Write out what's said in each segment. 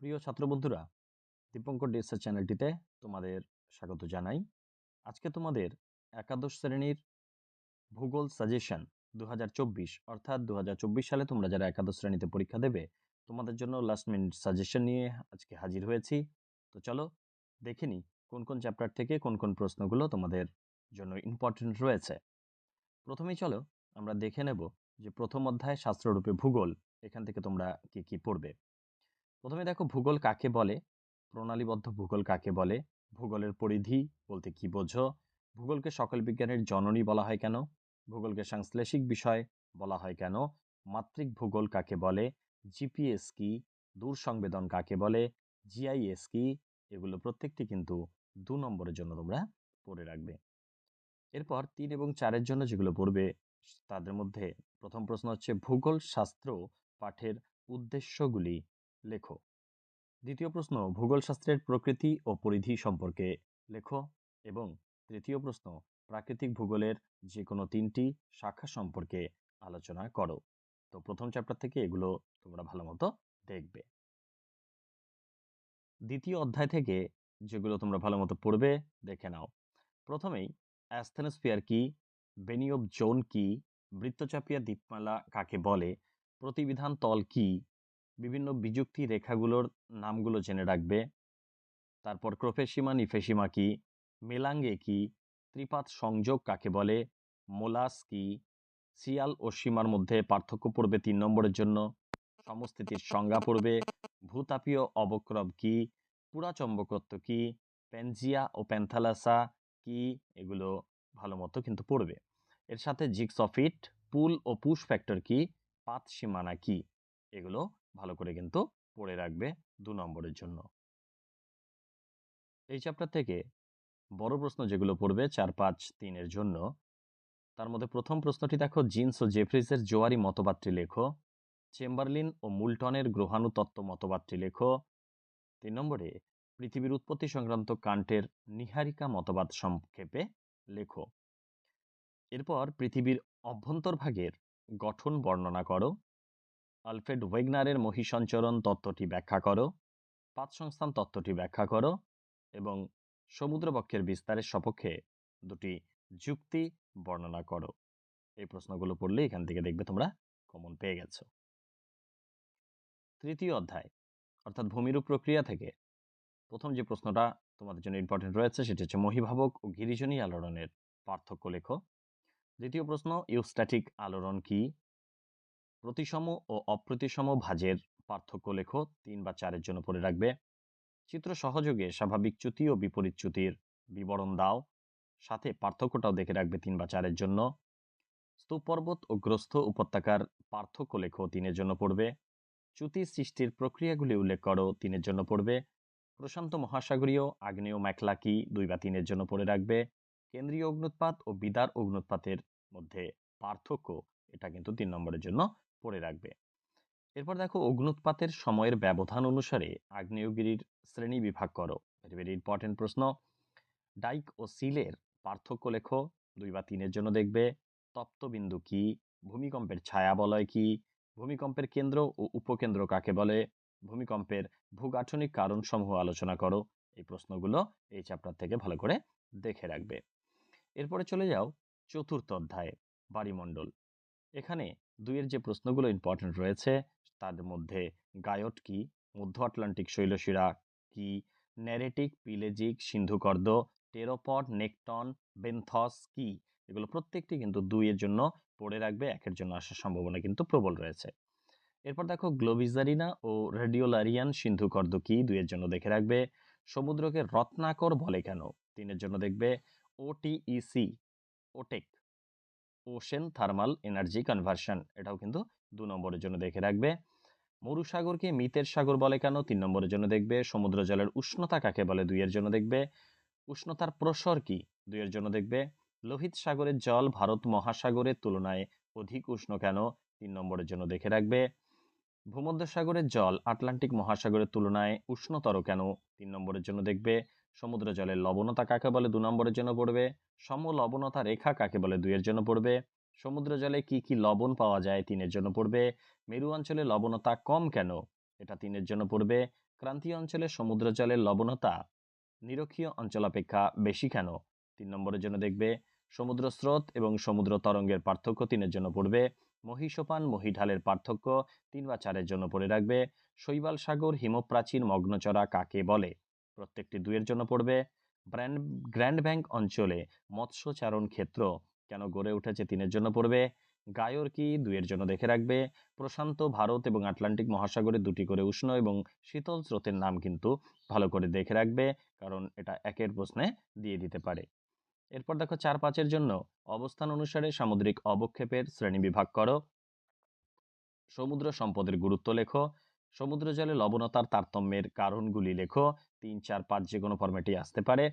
প্রিয় ছাত্র বন্ধুরা দীপঙ্কর ডিএসআর চ্যানেলটিতে তোমাদের স্বাগত জানাই। আজকে তোমাদের একাদশ শ্রেণির ভূগোল সাজেশন দু হাজার চব্বিশ, অর্থাৎ দু হাজার চব্বিশ সালে তোমরা যারা একাদশ শ্রেণীতে পরীক্ষা দেবে, তোমাদের জন্য লাস্ট মিনিট সাজেশন নিয়ে আজকে হাজির হয়েছি। তো চলো দেখে নিই কোন কোন চ্যাপ্টার থেকে কোন কোন প্রশ্নগুলো তোমাদের জন্য ইম্পর্টেন্ট রয়েছে। প্রথমেই চলো আমরা দেখে নেব যে প্রথম অধ্যায় শাস্ত্ররূপে ভূগোল, এখান থেকে তোমরা কি কি পড়বে। প্রথমে দেখো ভূগোল কাকে বলে? প্রণালীবদ্ধ ভূগোল কাকে বলে? ভূগোলের পরিধি বলতে কি বোঝো? ভূগোলকে সকল বিজ্ঞানের জননী বলা হয় কেন? ভূগোলকে সাংশ্লেষিক বিষয় বলা হয় কেন? মাত্রিক ভূগোল কাকে বলে? জিপিএস কি? দূর সংবেদন কাকে বলে? জিআইএস কি? এগুলো প্রত্যেকটি কিন্তু দু নম্বরের জন্য তোমরা পড়ে রাখবে। এরপর তিন এবং চারের জন্য যেগুলো পড়বে, তাদের মধ্যে প্রথম প্রশ্ন হচ্ছে, ভূগোল শাস্ত্র পাঠের উদ্দেশ্যগুলি লেখো। দ্বিতীয় প্রশ্ন, ভূগোলশাস্ত্রের প্রকৃতি ও পরিধি সম্পর্কে লেখো এবং তৃতীয় প্রশ্ন, প্রাকৃতিক ভূগোলের যে কোনো তিনটি শাখা সম্পর্কে আলোচনা করো। তো প্রথম চ্যাপ্টার থেকে এগুলো তোমরা ভালো মতো দেখবে। দ্বিতীয় অধ্যায় থেকে যেগুলো তোমরা ভালো মতো পড়বে, দেখে নাও। প্রথমেই, অ্যাস্থেনোস্ফিয়ার কি? বেনিয়ব জোন কি? বৃত্তচাপিয়া দ্বীপমালা কাকে বলে? প্রতিবিধান তল কি? বিভিন্ন বিযুক্তি রেখাগুলোর নামগুলো জেনে রাখবে। তারপর ক্রোফেসীমা নিফেসীমা কি? মেলাঙ্গে কি? ত্রিপাত সংযোগ কাকে বলে? মোলাস কি? সিয়াল ও সীমার মধ্যে পার্থক্য পড়বে তিন নম্বরের জন্য। সমস্থিতির সংজ্ঞা পড়বে। ভূতাপীয় অবক্রব কি? পুরাচম্বকত্ব কি? প্যানজিয়া ও প্যান্থালাসা কি? এগুলো ভালো মতো কিন্তু পড়বে। এর সাথে জিক্স জিক্সফিট, পুল ও পুশ ফ্যাক্টর কি? পাত সীমানা কি? এগুলো ভালো করে কিন্তু পড়ে রাখবে দু নম্বরের জন্য। এই চ্যাপ্টার থেকে বড় প্রশ্ন যেগুলো পড়বে চার, পাঁচ, তিনের জন্য, তার মধ্যে প্রথম প্রশ্নটি দেখো, জিন্স ও জেফ্রিজের জোয়ারি মতবাদটি লেখো, চেম্বারলিন ও মুলটনের গ্রহাণুতত্ত্ব মতবাদটি লেখো, তিন নম্বরে পৃথিবীর উৎপত্তি সংক্রান্ত কান্টের নিহারিকা মতবাদ সংক্ষেপে লেখো। এরপর পৃথিবীর অভ্যন্তরভাগের গঠন বর্ণনা করো আলফ্রেড ওয়েগনারের মহিসঞ্চরণ তত্ত্বটি ব্যাখ্যা করো পাত সংস্থান তত্ত্বটি ব্যাখ্যা করো এবং সমুদ্রবক্ষের বিস্তারের সপক্ষে দুটি যুক্তি বর্ণনা করো। এই প্রশ্নগুলো পড়লে এখান থেকে দেখবে তোমরা কমন পেয়ে গেছো। তৃতীয় অধ্যায়, অর্থাৎ ভূমিরূপ প্রক্রিয়া থেকে। প্রথম যে প্রশ্নটা তোমাদের জন্য ইম্পর্টেন্ট রয়েছে সেটি হচ্ছে মহিভাবক ও গিরিজনী আলোড়নের পার্থক্য লেখো। দ্বিতীয় প্রশ্ন, ইউস্ট্যাটিক আলোড়ন কি? প্রতিসম ও অপ্রতিসম ভাজের পার্থক্য লেখো তিন বা চারের জন্য পড়ে রাখবে। চিত্র সহযোগে স্বাভাবিক চ্যুতি ও বিপরীত চ্যুতির বিবরণ দাও। সাথে পার্থক্যটাও দেখে রাখবে তিন বা চারের জন্য। স্তূপ পর্বত ও গ্রস্ত উপত্যকার পার্থক্য লেখো তিনের জন্য পড়বে। চ্যুতি সৃষ্টির প্রক্রিয়াগুলি উল্লেখ করো তিনের জন্য পড়বে। প্রশান্ত মহাসাগরীয়, আগ্নেয় মেখলা কি দুই বা তিনের জন্য পড়ে রাখবে। কেন্দ্রীয় অগ্নুৎপাত ও বিদার অগ্নুৎপাতের মধ্যে পার্থক্য, এটা কিন্তু তিন নম্বরের জন্য পড়ে রাখবে। এরপর দেখো অগ্নুৎপাতের সময়ের ব্যবধান অনুসারে আগ্নেয়গিরির শ্রেণি বিভাগ করো। ভেরি ভেরি ইম্পর্টেন্ট প্রশ্ন। ডাইক ও সিলের পার্থক্য লেখো। দুই বা তিনের জন্য দেখবে। তপ্তবিন্দু কি? ভূমিকম্পের ছায়া বলয় কি? ভূমিকম্পের কেন্দ্র ও উপকেন্দ্র কাকে বলে? ভূমিকম্পের ভূগাঠনিক কারণসমূহ আলোচনা করো। এই প্রশ্নগুলো এই চ্যাপ্টার থেকে ভালো করে দেখে রাখবে। এরপরে চলে যাও চতুর্থ অধ্যায়, বাড়িমণ্ডল। এখানে দুইয়ের যে প্রশ্নগুলো ইম্পর্টেন্ট রয়েছে, তার মধ্যে গায়ট কি, মধ্য আটলান্টিক শৈলশিরা কি ন্যারেটিক পিলেজিক সিন্ধুকর্দ টেরোপড নেকটন বেনথস কি, এগুলো প্রত্যেকটি কিন্তু দুইয়ের জন্য পড়ে রাখবে, একের জন্য আসার সম্ভাবনা কিন্তু প্রবল রয়েছে। এরপর দেখো গ্লোবিজারিনা ও রেডিওলারিয়ান সিন্ধুকর্দ কি, দুইয়ের জন্য দেখে রাখবে। সমুদ্রকে রত্নাকর বলে কেন, তিনের জন্য দেখবে। OTEC OTEC ocean thermal energy conversion এটাও কিন্তু দু নম্বরের জন্য দেখে রাখবে। মরুসাগরকে মিতের সাগর বলে কেন? তিন নম্বরের জন্য দেখবে। সমুদ্র জলের উষ্ণতা কাকে বলে? দুইয়ের জন্য দেখবে। উষ্ণতার প্রসর কি? দুইয়ের জন্য দেখবে। লোহিত সাগরের জল ভারত মহাসাগরের তুলনায় অধিক উষ্ণ কেন? তিন নম্বরের জন্য দেখে রাখবে। ভূমধ্যসাগরের জল আটলান্টিক মহাসাগরের তুলনায় উষ্ণতর কেন? তিন নম্বরের জন্য দেখবে, সমুদ্র জলের লবণতা কাকে বলে? দু নম্বরের জন্য পড়বে সম লবণতা রেখা কাকে বলে? দুইয়ের জন্য পড়বে, সমুদ্র জলে কি কি লবণ পাওয়া যায়? তিনের জন্য পড়বে, মেরু অঞ্চলে লবণতা কম কেন? এটা তিনের জন্য পড়বে, ক্রান্তীয় অঞ্চলে সমুদ্র জলের লবণতা নিরক্ষীয় অঞ্চল অপেক্ষা বেশি কেন? তিন নম্বরের জন্য দেখবে, সমুদ্র স্রোত এবং সমুদ্র তরঙ্গের পার্থক্য তিনের জন্য পড়বে মহিষোপান, মহিঢালের পার্থক্য তিন বা চারের জন্য পড়ে রাখবে। শৈবাল সাগর হিমপ্রাচীর মগ্নচরা কাকে বলে? প্রত্যেকটি দুইয়ের জন্য পড়বে। ব্র্যান্ড গ্র্যান্ড ব্যাংক অঞ্চলে মৎস্যচারণ ক্ষেত্র কেন গড়ে উঠেছে তিনের জন্য পড়বে? গায়র কি দুইয়ের জন্য দেখে রাখবে? প্রশান্ত, ভারত এবং আটলান্টিক মহাসাগরে দুটি করে উষ্ণ এবং শীতল স্রোতের নাম কিন্তু ভালো করে দেখে রাখবে, কারণ এটা একের প্রশ্নে দিয়ে দিতে পারে। এরপর দেখো চার পাঁচের জন্য অবস্থান অনুসারে সামুদ্রিক অবক্ষেপের শ্রেণি বিভাগ করো। সমুদ্র সম্পদের গুরুত্ব লেখো। সমুদ্র জলে লবণতার তারতম্যের কারণগুলি লেখো। তিন, চার, পাঁচ যে কোনো ফর্মেটে আসতে পারে।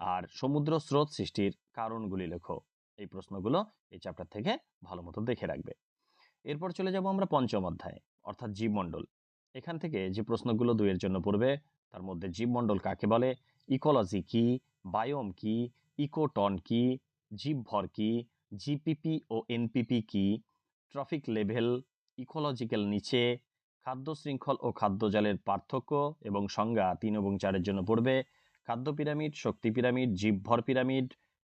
আর সমুদ্র স্রোত সৃষ্টির কারণগুলি লেখো। এই প্রশ্নগুলো এই চ্যাপ্টার থেকে ভালো মতো দেখে রাখবে। এরপর চলে যাব আমরা পঞ্চম অধ্যায়, অর্থাৎ জীবমণ্ডল। এখান থেকে যে প্রশ্নগুলো দুইয়ের জন্য পড়বে, তার মধ্যে জীবমণ্ডল কাকে বলে? ইকোলজি কি? বায়োম কি? ইকোটন কি, জীবভর কি, জিপিপি ও এনপিপি কি, ট্রফিক লেভেল, ইকোলজিক্যাল নিচে, খাদ্য শৃঙ্খল ও খাদ্য জালের পার্থক্য এবং সংজ্ঞা তিন এবং চারের জন্য পড়বে, খাদ্য পিরামিড, শক্তি পিরামিড, জীবভর পিরামিড,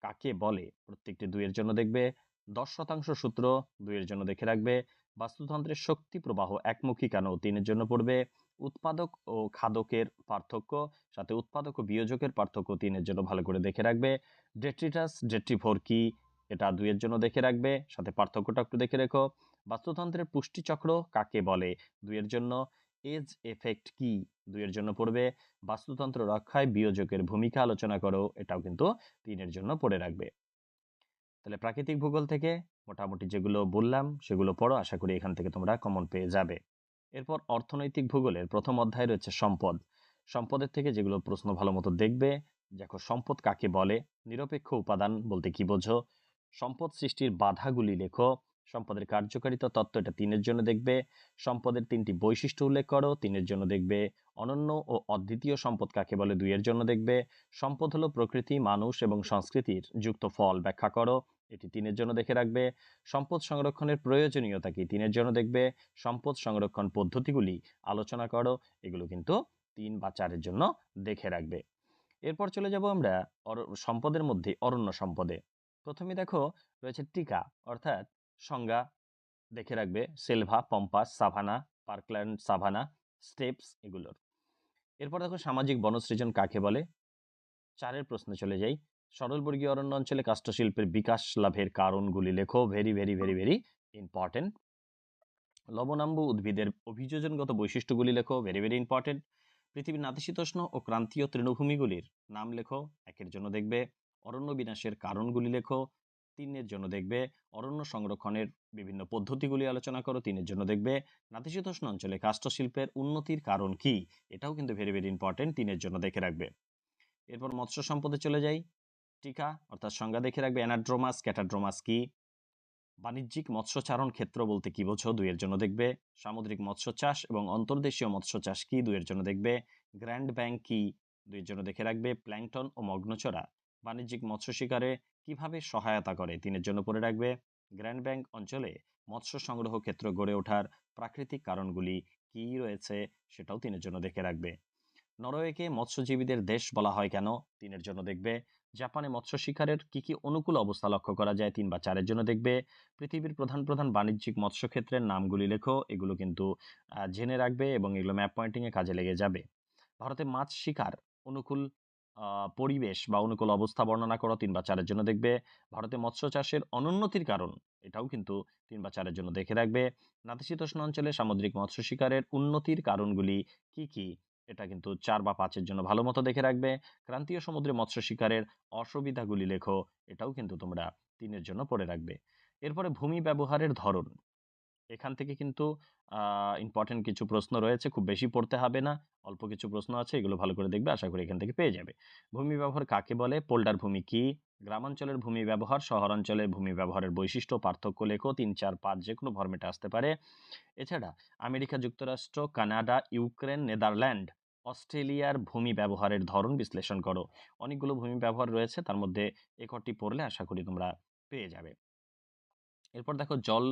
কাকে বলে, প্রত্যেকটি দুইয়ের জন্য দেখবে, দশ শতাংশ সূত্র দুইয়ের জন্য দেখে রাখবে, বাস্তুতন্ত্রের শক্তি প্রবাহ একমুখী কেন তিনের জন্য পড়বে উৎপাদক ও খাদকের পার্থক্য, সাথে উৎপাদক ও বিয়োজকের পার্থক্য তিনের জন্য ভালো করে দেখে রাখবে। ডেট্রিটাস ডেট্রিফোর কি, এটা দুইয়ের জন্য দেখে রাখবে, সাথে পার্থক্যটা একটু দেখে রেখো। বাস্তুতন্ত্রের পুষ্টিচক্র কাকে বলে? দুইয়ের জন্য। এজ এফেক্ট কি? দুইয়ের জন্য পড়বে। বাস্তুতন্ত্র রক্ষায় বিয়োজকের ভূমিকা আলোচনা করো, এটাও কিন্তু তিনের জন্য পড়ে রাখবে। তাহলে প্রাকৃতিক ভূগোল থেকে মোটামুটি যেগুলো বললাম, সেগুলো পড়ো, আশা করি এখান থেকে তোমরা কমন পেয়ে যাবে। এরপর অর্থনৈতিক ভূগোলের প্রথম অধ্যায় রয়েছে সম্পদ। সম্পদের থেকে যেগুলো প্রশ্ন ভালো মতো দেখবে, দেখো সম্পদ কাকে বলে, নিরপেক্ষ উপাদান বলতে কি বোঝো, সম্পদ সৃষ্টির বাধাগুলি লেখো সম্পদের কার্যকারিতা তত্ত্ব, এটা তিনের জন্য দেখবে। সম্পদের তিনটি বৈশিষ্ট্য উল্লেখ করো, তিনের জন্য দেখবে অনন্য ও অদ্বিতীয় সম্পদ কাকে বলে দুইয়ের জন্য দেখবে। সম্পদ হলো প্রকৃতি, মানুষ এবং সংস্কৃতির যুক্ত ফল, ব্যাখ্যা করো, এটি তিনের জন্য দেখে রাখবে। সম্পদ সংরক্ষণের প্রয়োজনীয়তা কি তিনের জন্য দেখবে। সম্পদ সংরক্ষণ পদ্ধতিগুলি আলোচনা করো, এগুলো কিন্তু তিন বা চারের জন্য দেখে রাখবে। এরপর চলে যাব আমরা সম্পদের মধ্যে অরণ্য সম্পদে। প্রথমে দেখো রয়েছে টিকা, অর্থাৎ সংজ্ঞা দেখে রাখবে। Selva, pampas, savanna, parkland, savanna, steppes এগুলোর। এরপর দেখো সামাজিক বনসৃজন কাকে বলে? চারের প্রশ্নে চলে যাই। সরলবর্গীয় অরণ্য অঞ্চলে কাষ্ঠশিল্পের বিকাশ লাভের কারণগুলি লেখো। Very very very very important লবণাম্বু উদ্ভিদের অভিযোজনগত বৈশিষ্ট্যগুলি লেখো। ভেরি ভেরি ইম্পর্টেন্ট পৃথিবীর নাতিশীতোষ্ণ ও ক্রান্তীয় তৃণভূমিগুলির নাম লেখো। একের জন্য দেখবে। অরণ্য বিনাশের কারণগুলি লেখো। তিনের জন্য দেখবে। অরণ্য সংরক্ষণের বিভিন্ন পদ্ধতিগুলি আলোচনা করো, তিনের জন্য দেখবে। নাতিশীতোষ্ণ অঞ্চলে কাষ্ঠশিল্পের উন্নতির কারণ কি? এটাও কিন্তু ভেরি ভেরি ইম্পর্টেন্ট তিনের জন্য দেখে রাখবে। এরপর মৎস্য সম্পদে চলে যাই। টিকা, অর্থাৎ সংজ্ঞা দেখে রাখবে। অ্যানাড্রোমাস, ক্যাটাড্রোমাস কি? বাণিজ্যিক মৎস্যচারণ ক্ষেত্র বলতে কি বোঝো? দুইয়ের জন্য দেখবে। সামুদ্রিক মৎস্য চাষ এবং অন্তর্দেশীয় মৎস্য চাষ কি? দুইয়ের জন্য দেখবে। গ্র্যান্ড ব্যাংক কি? দুইয়ের জন্য দেখে রাখবে। প্ল্যাংটন ও মগ্নচরা। বাণিজ্যিক মৎস্য শিকারে কীভাবে সহায়তা করে? তিনের জন্য পড়ে রাখবে, গ্র্যান্ড ব্যাংক অঞ্চলে মৎস্য সংগ্রহ ক্ষেত্র গড়ে ওঠার প্রাকৃতিক কারণগুলি কি রয়েছে সেটাও তিনের জন্য দেখে রাখবে। নরওয়েকে মৎস্যজীবীদের দেশ বলা হয় কেন? তিনের জন্য দেখবে, জাপানে মৎস্য শিকারের কি কি অনুকূল অবস্থা লক্ষ্য করা যায় তিন বা চারের জন্য দেখবে। পৃথিবীর প্রধান প্রধান বাণিজ্যিক মৎস্য ক্ষেত্রের নামগুলি লেখো, এগুলো কিন্তু জেনে রাখবে এবং এগুলো ম্যাপ পয়েন্টিংয়ে কাজে লেগে যাবে। ভারতে মাছ শিকার অনুকূল পরিবেশ বা অনুকূল অবস্থা বর্ণনা করো তিন বা চারের জন্য দেখবে। ভারতে মৎস্য চাষের অনুন্নতির কারণ, এটাও কিন্তু তিন বা চারের জন্য দেখে রাখবে। নাতিশীতোষ্ণ অঞ্চলে সামুদ্রিক মৎস্য শিকারের উন্নতির কারণগুলি কি কি? এটা কিন্তু চার বা পাঁচের জন্য ভালো মতো দেখে রাখবে। ক্রান্তীয় সমুদ্রে মৎস্য শিকারের অসুবিধাগুলি লেখো, এটাও কিন্তু তোমরা তিনের জন্য পড়ে রাখবে। এরপরে ভূমি ব্যবহারের ধরন। এখান থেকে কিন্তু ইম্পর্টেন্ট কিছু প্রশ্ন রয়েছে, খুব বেশি পড়তে হবে না। অল্প কিছু প্রশ্ন আছে, এগুলো ভালো করে দেখবে, আশা করি এখান থেকে পেয়ে যাবে। ভূমি ব্যবহার কাকে বলে? পোল্ডার ভূমি কি? গ্রামাঞ্চলের ভূমি ব্যবহার, শহরাঞ্চলের ভূমি ব্যবহারের বৈশিষ্ট্য, পার্থক্য লেখো, তিন, চার, পাঁচ যে কোনো ফর্মেটে আসতে পারে। এছাড়া, আমেরিকা যুক্তরাষ্ট্র, কানাডা, ইউক্রেন, নেদারল্যান্ড, অস্ট্রেলিয়ার ভূমি ব্যবহারের ধরন বিশ্লেষণ করো। অনেকগুলো ভূমি ব্যবহার রয়েছে, তার মধ্যে একটি পড়লে আশা করি তোমরা পেয়ে যাবে। এরপর দেখো, জল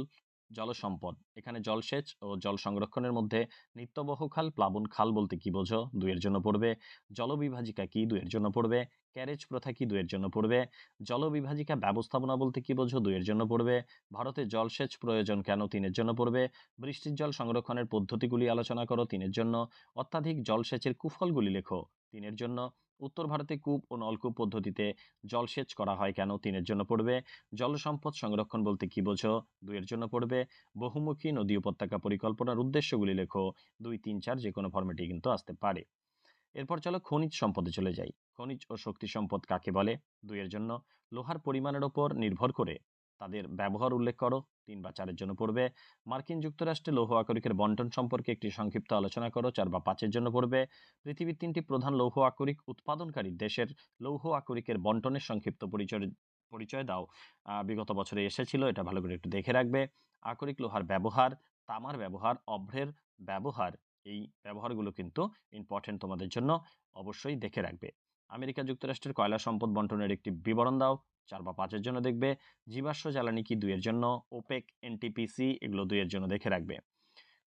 জলসম্পদ। এখানে জলসেচ ও জল সংরক্ষণের মধ্যে নিত্যবহ খাল, প্লাবন খাল বলতে কি বোঝো? দুইয়ের জন্য পড়বে। জলবিভাজিকা কি দুইয়ের জন্য পড়বে? ক্যারেজ প্রথা কি দুইয়ের জন্য পড়বে? জলবিভাজিকা ব্যবস্থাপনা বলতে কি বোঝো? দুইয়ের জন্য পড়বে। ভারতে জলসেচ প্রয়োজন কেন তিনের জন্য পড়বে? বৃষ্টির জল সংরক্ষণের পদ্ধতিগুলি আলোচনা করো তিনের জন্য। অত্যাধিক জলসেচের কুফলগুলি লেখো তিনের জন্য। উত্তর ভারতে কূপ ও নলকূপ পদ্ধতিতে জলসেচ করা হয় কেন? তিনের জন্য পড়বে জলসম্পদ সংরক্ষণ বলতে কি বোঝো? দুইয়ের জন্য পড়বে, বহুমুখী নদী উপত্যকা পরিকল্পনার উদ্দেশ্যগুলি লেখো। দুই, তিন, চার যে কোনো ফর্মেটে কিন্তু আসতে পারে। এরপর চলো খনিজ সম্পদে চলে যাই। খনিজ ও শক্তি সম্পদ কাকে বলে? দুইয়ের জন্য লোহার পরিমাণের ওপর নির্ভর করে। তাদের ব্যবহার উল্লেখ করো। তিন বা চারের জন্য পড়বে। মার্কিন যুক্তরাষ্ট্রে লৌহ আকরিকের বন্টন সম্পর্কে একটি সংক্ষিপ্ত আলোচনা করো, চার বা পাঁচের জন্য পড়বে। পৃথিবীর তিনটি প্রধান লৌহ আকরিক উৎপাদনকারী দেশের লৌহ আকরিকের বন্টনের সংক্ষিপ্ত পরিচয় পরিচয় দাও। বিগত বছরে এসেছিল, এটা ভালো করে একটু দেখে রাখবে। আকরিক লোহার ব্যবহার, তামার ব্যবহার, অভ্রের ব্যবহার, এই ব্যবহারগুলো কিন্তু ইম্পর্টেন্ট তোমাদের জন্য অবশ্যই দেখে রাখবে। আমেরিকা যুক্তরাষ্ট্রের কয়লা সম্পদ বন্টনের একটি বিবরণ দাও। চার বা পাঁচের জন্য দেখবে। জীবাশ্ম জ্বালানি কি দুইয়ের জন্য? ওপেক এনটিপিসি এগুলো দুইয়ের জন্য দেখে রাখবে।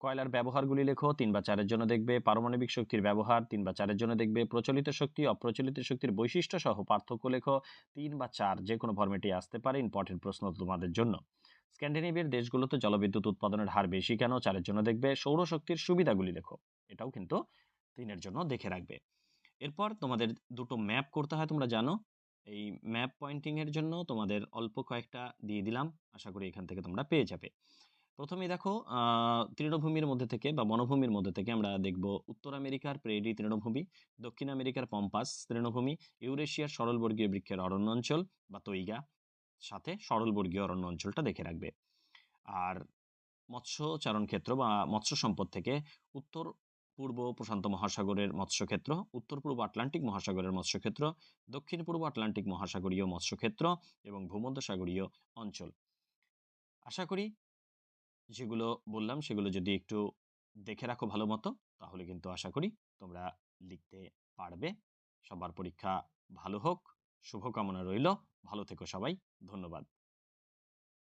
কয়লার ব্যবহারগুলি লেখো, তিন বা চারের জন্য দেখবে। পারমাণবিক শক্তির ব্যবহার, তিন বা চারের জন্য দেখবে। প্রচলিত শক্তি, অপ্রচলিত শক্তির বৈশিষ্ট্য সহ পার্থক্য লেখো, তিন বা চার যে কোনো ফর্মেটে আসতে পারে ইম্পর্টেন্ট প্রশ্ন তোমাদের জন্য। স্ক্যান্ডিনেভিয়ার দেশগুলোতে জলবিদ্যুৎ উৎপাদনের হার বেশি কেন? চারের জন্য দেখবে। সৌরশক্তির সুবিধাগুলি লেখো, এটাও কিন্তু তিনের জন্য দেখে রাখবে। এরপর তোমাদের দুটো ম্যাপ করতে হয় তোমরা জানো। এই ম্যাপ পয়েন্টিংয়ের জন্য তোমাদের অল্প কয়েকটা দিয়ে দিলাম। আশা করি এখান থেকে তোমরা পেয়ে যাবে। প্রথমেই দেখো তৃণভূমির মধ্যে থেকে বা বনভূমির মধ্যে থেকে আমরা দেখব উত্তর আমেরিকার প্রেরি তৃণভূমি, দক্ষিণ আমেরিকার পম্পাস তৃণভূমি, ইউরেশিয়ার সরলবর্গীয় বৃক্ষের অরণ্য অঞ্চল বা তৈগা, সাথে সরলবর্গীয় অরণ্য অঞ্চলটা দেখে রাখবে। আর মৎস্য চারণ ক্ষেত্র বা মৎস্য সম্পদ থেকে উত্তর পূর্ব প্রশান্ত মহাসাগরের মৎস্যক্ষেত্র, উত্তর পূর্ব আটলান্টিক মহাসাগরের মৎস্যক্ষেত্র, দক্ষিণ পূর্ব আটলান্টিক মহাসাগরীয় মৎস্যক্ষেত্র এবং ভূমধ্যসাগরীয় অঞ্চল। আশা করি যেগুলো বললাম সেগুলো যদি একটু দেখে রাখো ভালো মতো, তাহলে কিন্তু আশা করি তোমরা লিখতে পারবে। সবার পরীক্ষা ভালো হোক, শুভকামনা রইল। ভালো থেকো সবাই। ধন্যবাদ।